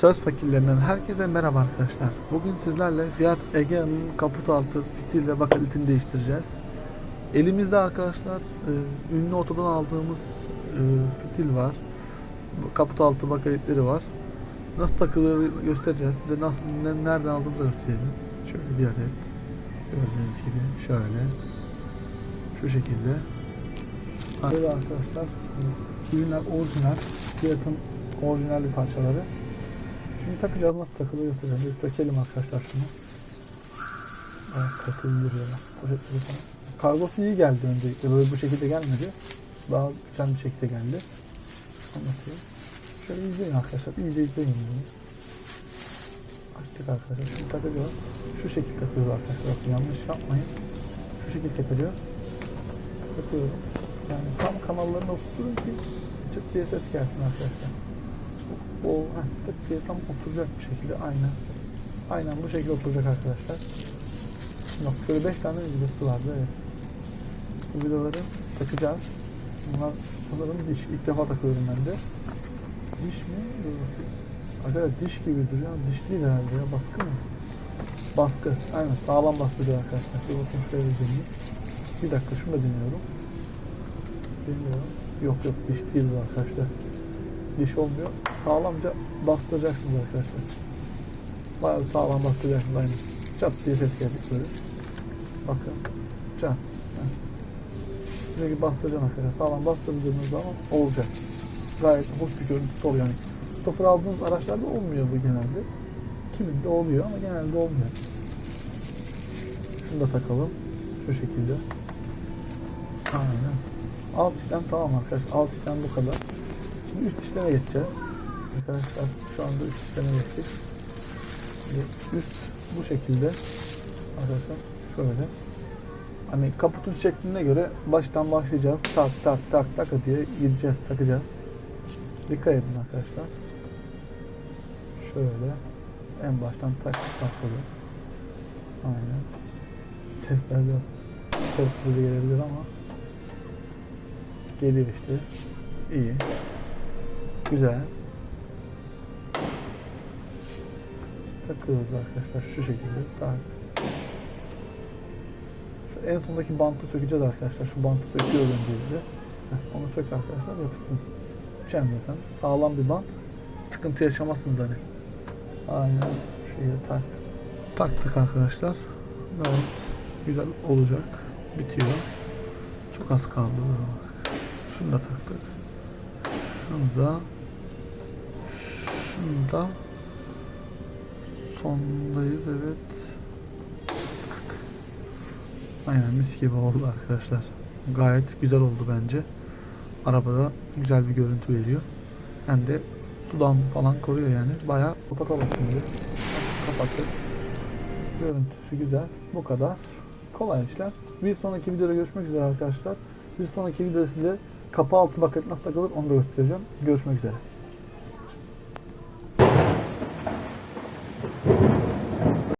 Söz fakirlerinden herkese merhaba arkadaşlar. Bugün sizlerle Fiat Egea'nın kaput altı fitil ve bakalitini değiştireceğiz. Elimizde arkadaşlar e, ünlü otodan aldığımız e, fitil var. Kaput altı bakalitleri var. Nasıl takılır göstereceğiz. Size nasıl ne- nereden aldığımızı göstereceğim. Şöyle bir adet. Gördüğünüz gibi şöyle. Şu şekilde. Böyle arkadaşlar. Ürünler orijinal. Fiat'ın orijinal bir parçaları. Şimdi takacağız nasıl takılıyor göstereceğim. Bir sökelim arkadaşlar şunu. Evet kötü indiriyorlar. Poşetleri falan. Kargosu iyi geldi öncelikle. Böyle bu şekilde gelmedi. Daha güzel bir şekilde geldi. Anlatayım. Şöyle izleyin arkadaşlar. İyice izleyin bunu. Açtık arkadaşlar. Şimdi takacağız. Şu şekilde takıyoruz arkadaşlar. Bakın yanlış yapmayın. Şu şekilde takacağız. Takıyorum. Yani tam kanallarını oturtun ki çıt diye ses gelsin arkadaşlar. O heh, tık diye tam oturacak bir şekilde aynen. Aynen bu şekilde oturacak arkadaşlar. Bak şöyle 5 tane videosu vardı evet. Bu videoları takacağız. Bunlar sanırım diş. İlk defa takıyorum ben de. Diş mi? Arkadaşlar diş gibi duruyor. Diş değil herhalde ya. Baskı mı? Baskı. Aynen sağlam baskı diyor arkadaşlar. Dur bakayım şöyle deneyeyim. Bir dakika şunu da deniyorum. Deniyorum. Yok yok diş değil bu arkadaşlar. Diş olmuyor. Sağlamca bastıracaksınız arkadaşlar. Bayağı sağlam bastıracaksınız aynı. Çat diye ses gelecek böyle. Bakın. Çat. Sürekli bastıracaksın arkadaşlar. Sağlam bastırdığınız zaman olacak. Gayet hoş bir görüntüsü oluyor. Yani sıfır aldığınız araçlarda olmuyor bu genelde. Kiminde oluyor ama genelde olmuyor. Şunu da takalım. Şu şekilde. Aynen. Alt işlem tamam arkadaşlar. Alt işlem bu kadar. Şimdi üst işleme geçeceğiz. Arkadaşlar şu anda üst işleme geçtik. Üst bu şekilde. Arkadaşlar şöyle. Hani kaputun şekline göre baştan başlayacağız. Tak tak tak tak diye gideceğiz, takacağız. Dikkat edin arkadaşlar. Şöyle. En baştan tak başladı. Aynen. Sesler biraz korkutucu gelebilir ama geliyor işte. İyi. Güzel. Takıyoruz arkadaşlar şu şekilde. Tak. Şu en sondaki bantı sökeceğiz arkadaşlar. Şu bantı söküyoruz öncelikle. Onu sök arkadaşlar yapışsın. Üçen zaten. Sağlam bir bant. Sıkıntı yaşamazsınız hani. Aynen. Şöyle tak. Taktık arkadaşlar. Gayet güzel olacak. Bitiyor. Çok az kaldı. Şunu da taktık. Şunu da şunu da sondayız evet. Aynen mis gibi oldu arkadaşlar. Gayet güzel oldu bence. Arabada güzel bir görüntü veriyor. Hem de sudan falan koruyor yani. Bayağı kapatalım şimdi. Kapattık. Görüntüsü güzel. Bu kadar. Kolay işler. Bir sonraki videoda görüşmek üzere arkadaşlar. Bir sonraki videoda size kapı altı baket nasıl takılır onu da göstereceğim. Görüşmek üzere.